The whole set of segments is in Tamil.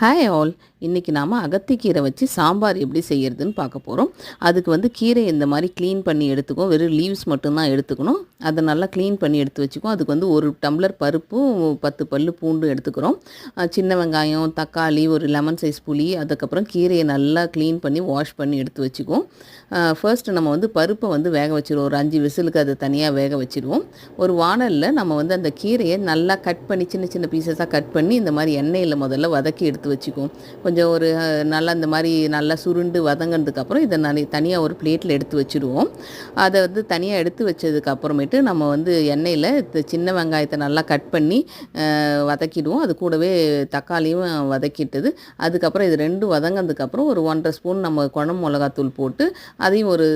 Hi all. இன்றைக்கி நாம் அகத்திக்கீரை வச்சு சாம்பார் எப்படி செய்கிறதுன்னு பார்க்க போகிறோம் அதுக்கு வந்து கீரை இந்த மாதிரி க்ளீன் பண்ணி எடுத்துக்கும் வெறும் லீவ்ஸ் மட்டும்தான் எடுத்துக்கணும். அதை நல்லா க்ளீன் பண்ணி எடுத்து வச்சுக்கோ அதுக்கு வந்து ஒரு டம்ளர் பருப்பும் பத்து பல்லு பூண்டும் எடுத்துக்கிறோம். சின்ன வெங்காயம் தக்காளி ஒரு லெமன் சைஸ் புளி அதுக்கப்புறம் கீரையை நல்லா க்ளீன் பண்ணி வாஷ் பண்ணி எடுத்து வச்சுக்குவோம். ஃபர்ஸ்ட் நம்ம வந்து பருப்பை வந்து வேக வச்சிருவோம். ஒரு அஞ்சு விசிலுக்கு அதை தனியாக வேக வச்சுருவோம். ஒரு வானலில் நம்ம வந்து அந்த கீரையை நல்லா கட் பண்ணி சின்ன சின்ன பீசஸாக கட் பண்ணி இந்த மாதிரி எண்ணெயில் முதல்ல வதக்கி எடுத்து வச்சுக்குவோம். கொஞ்சம் ஒரு நல்லா இந்த மாதிரி நல்லா சுருண்டு வதங்கினதுக்கப்புறம் இதை நான் தனியாக ஒரு பிளேட்டில் எடுத்து வச்சுருவோம். அதை வந்து தனியாக எடுத்து வச்சதுக்கப்புறமேட்டு நம்ம வந்து எண்ணெயில் சின்ன வெங்காயத்தை நல்லா கட் பண்ணி வதக்கிடுவோம். அது கூடவே தக்காளியும் வதக்கிட்டது. அதுக்கப்புறம் இது ரெண்டும் வதங்கினதுக்கப்புறம் ஒரு ஒன்றரை ஸ்பூன் நம்ம குழம்பு மிளகாத்தூள் போட்டு அதையும் ஒரு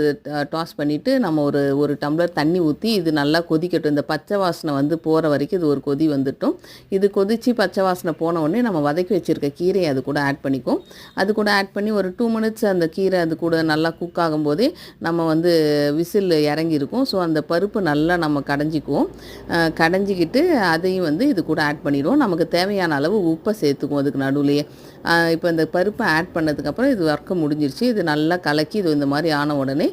டாஸ் பண்ணிவிட்டு நம்ம ஒரு ஒரு டம்ளர் தண்ணி ஊற்றி இது நல்லா கொதிக்கட்டும். இந்த பச்சை வாசனை வந்து போகிற வரைக்கும் இது ஒரு கொதி வந்துட்டும். இது கொதித்து பச்சை வாசனை போன உடனே நம்ம வதக்கி வச்சுருக்க கீரையை அது கூட ஆட் பண்ணிக்குவோம் அது கூட ஆட் பண்ணி ஒரு டூ மினிட்ஸ் அந்த கீரை அது கூட நல்லா குக் ஆகும்போதே நம்ம வந்து விசில் இறங்கியிருக்கும். ஸோ அந்த பருப்பு நல்லா நம்ம கடைஞ்சிக்குவோம். கடைஞ்சிக்கிட்டு அதையும் வந்து இது கூட ஆட் பண்ணிடுவோம். நமக்கு தேவையான அளவு உப்பை சேர்த்துக்குவோம் அதுக்கு நடுவுலையே. இப்போ இந்த பருப்பை ஆட் பண்ணதுக்கப்புறம் இது ஒர்க்கு முடிஞ்சிருச்சு. இது நல்லா கலக்கி இது இந்த மாதிரி ஆன உடனே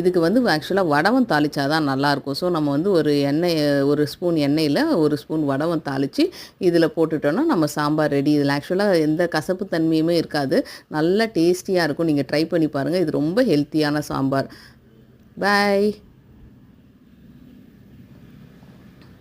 இதுக்கு வந்து ஆக்சுவலாக வடவம் தாளித்தா தான் நல்லாயிருக்கும். ஸோ நம்ம வந்து ஒரு எண்ணெய் ஒரு ஸ்பூன் எண்ணெயில் ஒரு ஸ்பூன் வடவம் தாளித்து இதில் போட்டுட்டோன்னா நம்ம சாம்பார் ரெடி இதில் ஆக்சுவலாக எந்த கசப்பு தன்மையுமே இருக்காது. நல்ல டேஸ்டியாக இருக்கும். நீங்கள் ட்ரை பண்ணி பாருங்கள் இது ரொம்ப ஹெல்த்தியான சாம்பார். பாய்